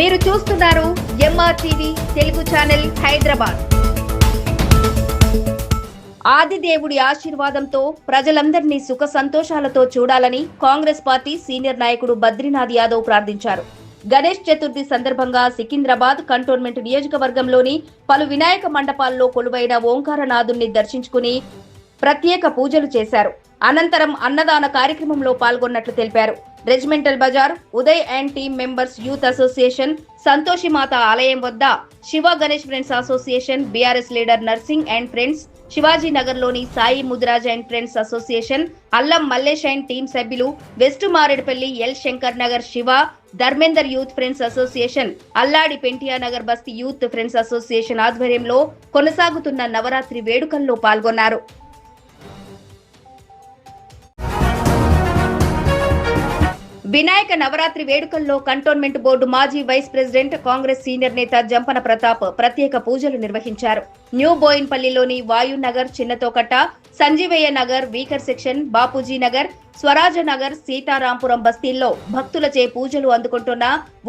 మీరు చూస్తున్నారు MR TV Telugu channel Hyderabad. ఆదిదేవుడి ఆశీర్వాదంతో ప్రజలందరినీ సుఖ సంతోషాలతో చూడాలని కాంగ్రెస్ పార్టీ సీనియర్ నాయకుడు బద్రీనాథ్ యాదవ్ ప్రార్థించారు. గణేష్ చతుర్థి సందర్భంగా సికింద్రాబాద్ కంటోన్మెంట్ నియోజకవర్గంలోని పలు వినాయక మండపాల్లో కొలువైన ఓంకారనాథుణ్ణి దర్శించుకుని ప్రత్యేక పూజలు చేశారు. అనంతరం అన్నదాన కార్యక్రమంలో పాల్గొన్నట్లు తెలిపారు. Regimental bazaar Uday and team members youth association Santoshimata ఆలయం వద్ద Shiva Ganesh friends association BRS leader Narsing and friends Shivaji నగర్లోని Sai Mudraj and friends association Allam Mallesh and team సభ్యులు west Marredpally L Shankar Nagar Shiva Dharmender youth friends association Alladi Pentaiah Nagar బస్తీ youth friends association ఆధ్వర్యంలో కొనసాగుతున్న నవరాత్రి వేడుకల్లో పాల్గొన్నారు. వినాయక నవరాత్రి వేడుకల్లో cantonment board మాజీ vice president Congress senior నేత జంపన ప్రతాప్ ప్రత్యేక పూజలు నిర్వహించారు. న్యూ బోయిన్పల్లిలోని వాయునగర్ చిన్నతోకట్ట సంజీవయ్య నగర్ వీకర్ సెక్షన్ బాపూజీ నగర్ స్వరాజ నగర్ సీతారాంపురం బస్తీల్లో భక్తులచే పూజలు అందుకుంటున్న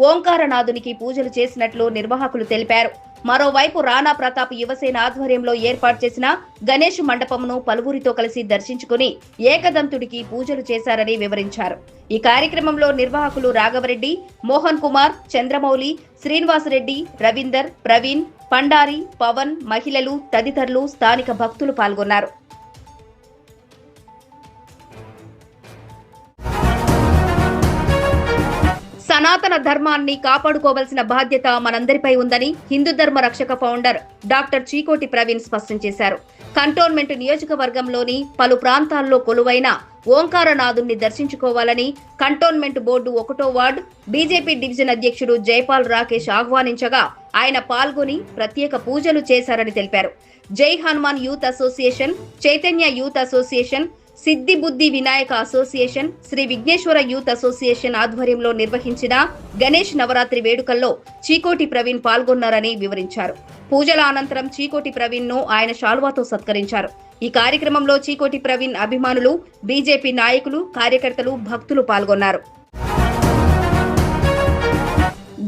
ఓంకారనాథునికి పూజలు చేసినట్లు నిర్వాహకులు తెలిపారు. మరోవైపు రాణా ప్రతాప్ యువసేన ఆధ్వర్యంలో ఏర్పాటు చేసిన గణేష్ మండపంను పలువురితో కలిసి దర్శించుకుని ఏకదంతుడికి పూజలు చేశారని వివరించారు. ఈ కార్యక్రమంలో నిర్వాహకులు రాఘవరెడ్డి మోహన్ కుమార్ చంద్రమౌళి శ్రీనివాసరెడ్డి రవీందర్ ప్రవీణ్ పండారి పవన్ మహిళలు తదితరులు స్థానిక భక్తులు పాల్గొన్నారు. సనాతన ధర్మాన్ని కాపాడుకోవాల్సిన బాధ్యత మనందరిపై ఉందని హిందూ ధర్మ రక్షక ఫౌండర్ డాక్టర్ చీకోటి ప్రవీణ్ స్పష్టం చేశారు. కంటోన్మెంట్ నియోజకవర్గంలోని పలు ప్రాంతాల్లో కొలువైన ఓంకారనాథుణ్ణి దర్శించుకోవాలని కంటోన్మెంట్ బోర్డు ఒకటో వార్డు బీజేపీ డివిజన్ అధ్యక్షుడు జైపాల్ రాకేష్ ఆహ్వానించగా ఆయన పాల్గొని ప్రత్యేక పూజలు చేశారని తెలిపారు. Jai Hanuman youth association Chaitanya youth association Siddhi Buddhi Vinayaka association Shri Vighneshwara youth association ఆధ్వర్యంలో నిర్వహించిన గణేష్ నవరాత్రి వేడుకల్లో చీకోటి ప్రవీణ్ పాల్గొన్నారని వివరించారు. పూజల అనంతరం చీకోటి ప్రవీణ్ను ఆయన శాల్వాతో సత్కరించారు. ఈ కార్యక్రమంలో చీకోటి ప్రవీణ్ అభిమానులు బీజేపీ నాయకులు కార్యకర్తలు భక్తులు పాల్గొన్నారు.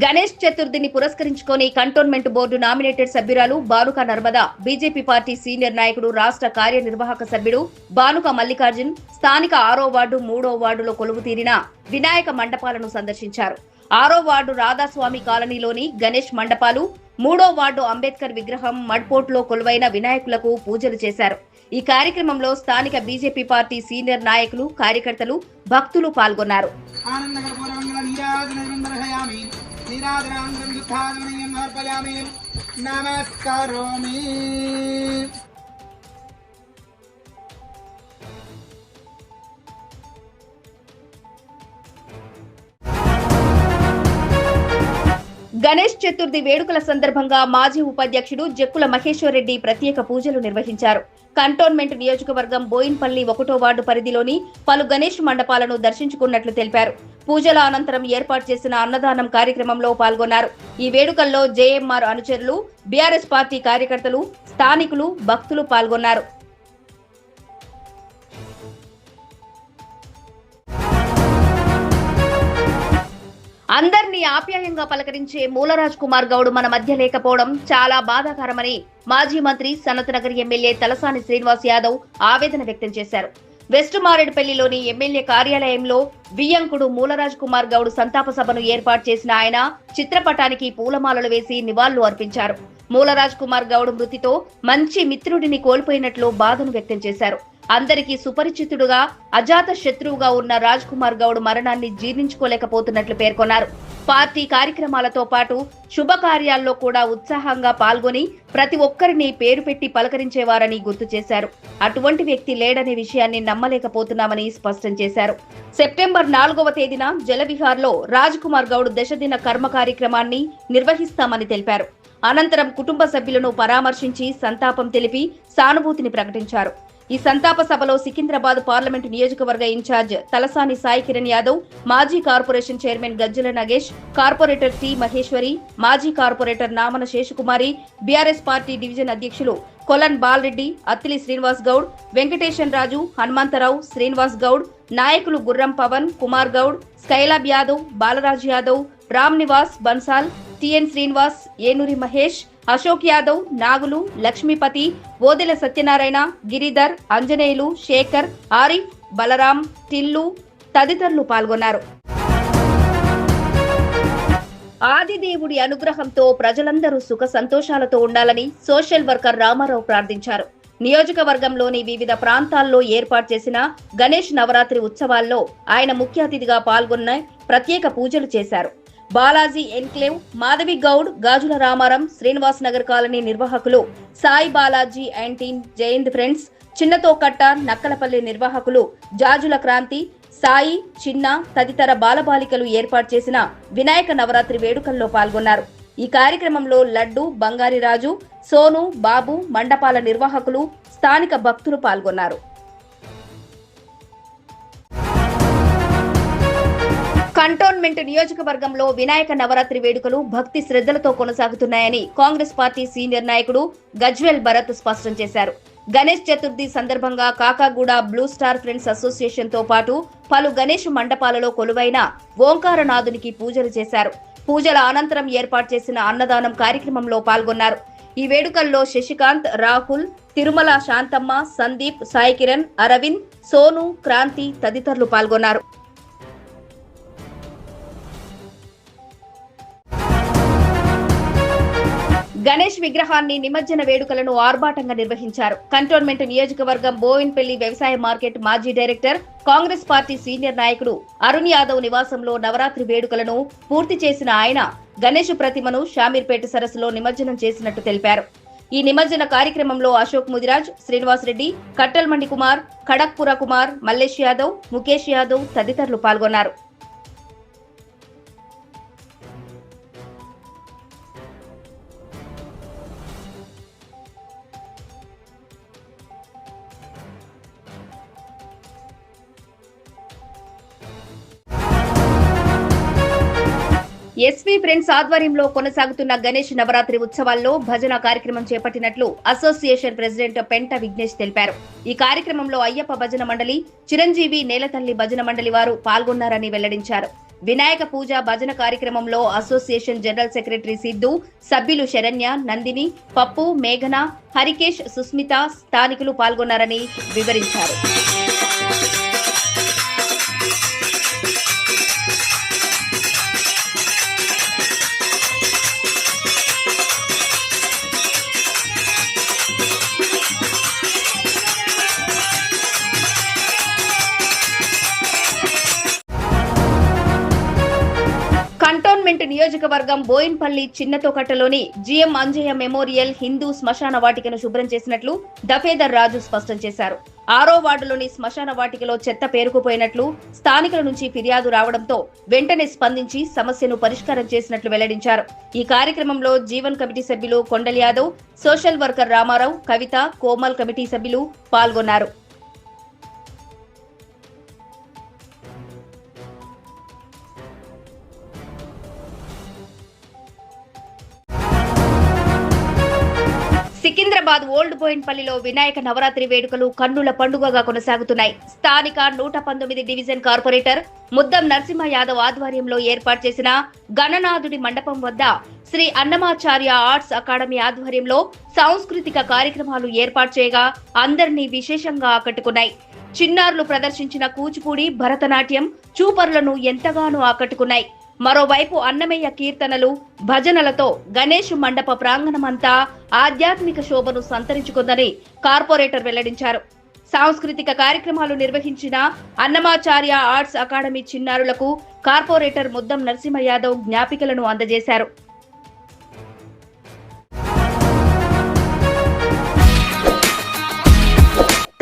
గణేష్ చతుర్థిని పురస్కరించుకొని కంటోన్మెంట్ బోర్డు నామినేటెడ్ సభ్యురాలు Banuka Narmada BJP party senior నాయకుడు రాష్ట్ర కార్యనిర్వాహక సభ్యుడు బానుక మల్లికార్జున్ స్థానిక ఆరో వార్డు మూడో వార్డులో కొలువు తీరిన వినాయక మండపాలను సందర్శించారు. ఆరో వార్డు రాధాస్వామి కాలనీలోని గణేష్ మండపాలు మూడో వార్డు అంబేద్కర్ విగ్రహం మడ్పోట్లో కొలువైన వినాయకులకు పూజలు చేశారు. ఈ కార్యక్రమంలో స్థానిక బీజేపీ పార్టీ సీనియర్ నాయకులు కార్యకర్తలు భక్తులు పాల్గొన్నారు. യുദ്ധാതിരാന്തരം യുദ്ധാതിമയം സമർപ്പയാമി നമസ്കരോമി. గణేష్ చతుర్థి వేడుకల సందర్భంగా మాజీ ఉపాధ్యక్షుడు జక్కుల మహేశ్వర్ రెడ్డి ప్రత్యేక పూజలు నిర్వహించారు. కంటోన్మెంట్ నియోజకవర్గం బోయిన్పల్లి ఒకటో వార్డు పరిధిలోని పలు గణేష్ మండపాలను దర్శించుకున్నట్లు తెలిపారు. పూజల అనంతరం ఏర్పాటు చేసిన అన్నదానం కార్యక్రమంలో పాల్గొన్నారు. ఈ వేడుకల్లో జేఎంఆర్ అనుచరులు బీఆర్ఎస్ పార్టీ కార్యకర్తలు స్థానికులు భక్తులు పాల్గొన్నారు. అందరినీ ఆప్యాయంగా పలకరించే మూలరాజ్ కుమార్ గౌడ్ మన మధ్య లేకపోవడం చాలా బాధాకరమని మాజీ మంత్రి సనత్నగర్ ఎమ్మెల్యే తలసాని శ్రీనివాస్ యాదవ్ ఆవేదన వ్యక్తం చేశారు. వెస్ట్ మారేడుపల్లిలోని ఎమ్మెల్యే కార్యాలయంలో వియ్యంకుడు మూలరాజ్ కుమార్ గౌడ్ సంతాప సభను ఏర్పాటు చేసిన ఆయన చిత్రపటానికి పూలమాలలు వేసి నివాళులు అర్పించారు. మూలరాజ్ కుమార్ గౌడ్ మృతితో మంచి మిత్రుడిని కోల్పోయినట్లు బాధను వ్యక్తం చేశారు. అందరికీ సుపరిచితుడుగా అజాత శత్రువుగా ఉన్న రాజ్ కుమార్ గౌడ్ మరణాన్ని జీర్ణించుకోలేకపోతున్నట్లు పేర్కొన్నారు. పార్టీ కార్యక్రమాలతో పాటు శుభకార్యాల్లో కూడా ఉత్సాహంగా పాల్గొని ప్రతి ఒక్కరిని పేరు పెట్టి పలకరించేవారని గుర్తు చేశారు. అటువంటి వ్యక్తి లేడనే విషయాన్ని నమ్మలేకపోతున్నామని స్పష్టం చేశారు. సెప్టెంబర్ నాలుగవ తేదీన జలవిహార్లో రాజ్ కుమార్ గౌడ్ దశదిన కర్మ కార్యక్రమాన్ని నిర్వహిస్తామని తెలిపారు. అనంతరం కుటుంబ సభ్యులను పరామర్శించి సంతాపం తెలిపి సానుభూతిని ప్రకటించారు. ఈ సంతాప సభలో సికింద్రాబాద్ పార్లమెంటు నియోజకవర్గ ఇన్ఛార్జ్ తలసాని సాయి కిరణ్ యాదవ్ మాజీ corporation chairman Gajjala Nagesh corporator T Maheshwari మాజీ corporator Namana Seshakumari BRS party division అధ్యక్షులు కొలన్ బాలరెడ్డి అత్తిలి శ్రీనివాస్ గౌడ్ వెంకటేశన్ రాజు హనుమంతరావు శ్రీనివాస్ గౌడ్ నాయకులు గుర్రం పవన్ కుమార్ గౌడ్ స్కైలాబ్ యాదవ్ బాలరాజ్ యాదవ్ రామ్ నివాస్ బన్సాల్ టిఎన్ శ్రీనివాస్ ఏనూరి మహేష్ అశోక్ యాదవ్ నాగులు లక్ష్మీపతి ఓదెల సత్యనారాయణ గిరిధర్ అంజనేయులు శేఖర్ ఆరిఫ్ బలరాం టిల్లు తదితరులు పాల్గొన్నారు. ఆదిదేవుడి అనుగ్రహంతో ప్రజలందరూ సుఖ సంతోషాలతో ఉండాలని సోషల్ వర్కర్ రామారావు ప్రార్థించారు. నియోజకవర్గంలోని వివిధ ప్రాంతాల్లో ఏర్పాటు చేసిన గణేష్ నవరాత్రి ఉత్సవాల్లో ఆయన ముఖ్య అతిథిగా పాల్గొన్న ప్రత్యేక పూజలు చేశారు. బాలాజీ ఎన్క్లేవ్ మాధవి గౌడ్ గాజుల రామారం శ్రీనివాస్ నగర్ కాలనీ నిర్వాహకులు Sai Balaji and team Jayanth friends Chinnathokatta Nakkalapalli నిర్వాహకులు జాజుల క్రాంతి సాయి చిన్న తదితర బాలబాలికలు ఏర్పాటు చేసిన వినాయక నవరాత్రి వేడుకల్లో పాల్గొన్నారు. ఈ కార్యక్రమంలో లడ్డు బంగారిరాజు సోను బాబు మండపాల నిర్వాహకులు స్థానిక భక్తులు పాల్గొన్నారు. కంటోన్మెంట్ నియోజకవర్గంలో వినాయక నవరాత్రి వేడుకలు భక్తి శ్రద్ధలతో కొనసాగుతున్నాయని కాంగ్రెస్ పార్టీ సీనియర్ నాయకుడు గజ్వెల్ భరత్ స్పష్టం చేశారు. గణేష్ చతుర్థి సందర్భంగా కాకాగూడ బ్లూ స్టార్ ఫ్రెండ్స్ అసోసియేషన్తో పాటు పలు గణేష్ మండపాలలో కొలువైన ఓంకారనాథునికి పూజలు చేశారు. పూజల అనంతరం ఏర్పాటు చేసిన అన్నదానం కార్యక్రమంలో పాల్గొన్నారు. ఈ వేడుకల్లో శశికాంత్ రాహుల్ తిరుమల శాంతమ్మ సందీప్ సాయి కిరణ్ అరవింద్ సోను క్రాంతి తదితరులు పాల్గొన్నారు. గణేష్ విగ్రహాన్ని నిమజ్జన వేడుకలను ఆర్భాటంగా నిర్వహించారు. కంటోన్మెంట్ నియోజకవర్గం బోయిన్పల్లి వ్యవసాయ మార్కెట్ మాజీ డైరెక్టర్ కాంగ్రెస్ పార్టీ సీనియర్ నాయకుడు అరుణ్ యాదవ్ నివాసంలో నవరాత్రి వేడుకలను పూర్తి చేసిన ఆయన గణేష్ ప్రతిమను షామీర్పేట సరస్సులో నిమజ్జనం చేసినట్టు తెలిపారు. ఈ నిమజ్జన కార్యక్రమంలో అశోక్ ముదిరాజ్ శ్రీనివాస్ రెడ్డి కట్టల్మండి కుమార్ ఖడక్పుర కుమార్ మల్లేష్ యాదవ్ ముఖేష్ యాదవ్ తదితరులు పాల్గొన్నారు. ఎస్వి ఫ్రెండ్స్ ఆధ్వర్యంలో కొనసాగుతున్న గణేష్ నవరాత్రి ఉత్సవాల్లో భజన కార్యక్రమం చేపట్టినట్లు అసోసియేషన్ ప్రెసిడెంట్ పెంట విఘ్నేష్ తెలిపారు. ఈ కార్యక్రమంలో అయ్యప్ప భజన మండలి చిరంజీవి నేలతల్లి భజన మండలి వారు పాల్గొన్నారని వెల్లడించారు. వినాయక పూజ భజన కార్యక్రమంలో అసోసియేషన్ జనరల్ సెక్రటరీ సిద్ధు సభ్యులు శరణ్య నందిని పప్పు మేఘన హరికేష్ సుస్మిత స్థానికులు పాల్గొన్నారని వివరించారు. నియోజకవర్గం బోయిన్పల్లి చిన్నతోకట్టలోని జిఎం అంజయ్య మెమోరియల్ హిందూ శ్మశాన వాటికను శుభ్రం చేసినట్లు దఫేదర్ రాజు స్పష్టం చేశారు. ఆరో వార్డులోని శ్మశాన వాటికలో చెత్త పేరుకుపోయినట్లు స్థానికుల నుంచి ఫిర్యాదు రావడంతో వెంటనే స్పందించి సమస్యను పరిష్కారం చేసినట్లు వెల్లడించారు. ఈ కార్యక్రమంలో జీవన్ కమిటీ సభ్యులు Kondal Yadav social worker Ramarao Kavitha Komal committee సభ్యులు పాల్గొన్నారు. సికింద్రాబాద్ ఓల్డ్ బోయిన్పల్లిలో వినాయక నవరాత్రి వేడుకలు కన్నుల పండుగగా కొనసాగుతున్నాయి. స్థానిక నూట పంతొమ్మిది డివిజన్ కార్పొరేటర్ ముద్దం నరసింహ యాదవ్ ఆధ్వర్యంలో ఏర్పాటు చేసిన గణనాథుడి మండపం వద్ద శ్రీ అన్నమాచార్య ఆర్ట్స్ అకాడమీ ఆధ్వర్యంలో సాంస్కృతిక కార్యక్రమాలు ఏర్పాటు చేయగా అందరినీ విశేషంగా ఆకట్టుకున్నాయి. చిన్నారులు ప్రదర్శించిన కూచిపూడి భరతనాట్యం చూపరులను ఎంతగానో ఆకట్టుకున్నాయి. మరోవైపు అన్నమయ్య కీర్తనలు భజనలతో గణేష్ మండప ప్రాంగణమంతా ఆధ్యాత్మిక శోభను సంతరించుకుందని కార్పొరేటర్ వెల్లడించారు. సాంస్కృతిక కార్యక్రమాలు నిర్వహించిన అన్నమాచార్య ఆర్ట్స్ అకాడమీ చిన్నారులకు కార్పొరేటర్ ముద్దం నరసింహ యాదవ్ జ్ఞాపికలను అందజేశారు.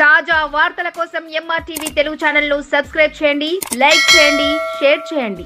తాజా వార్తల కోసం ఎంఆర్టీవీ తెలుగు ఛానల్ను సబ్స్క్రైబ్ చేయండి లైక్ చేయండి షేర్ చేయండి.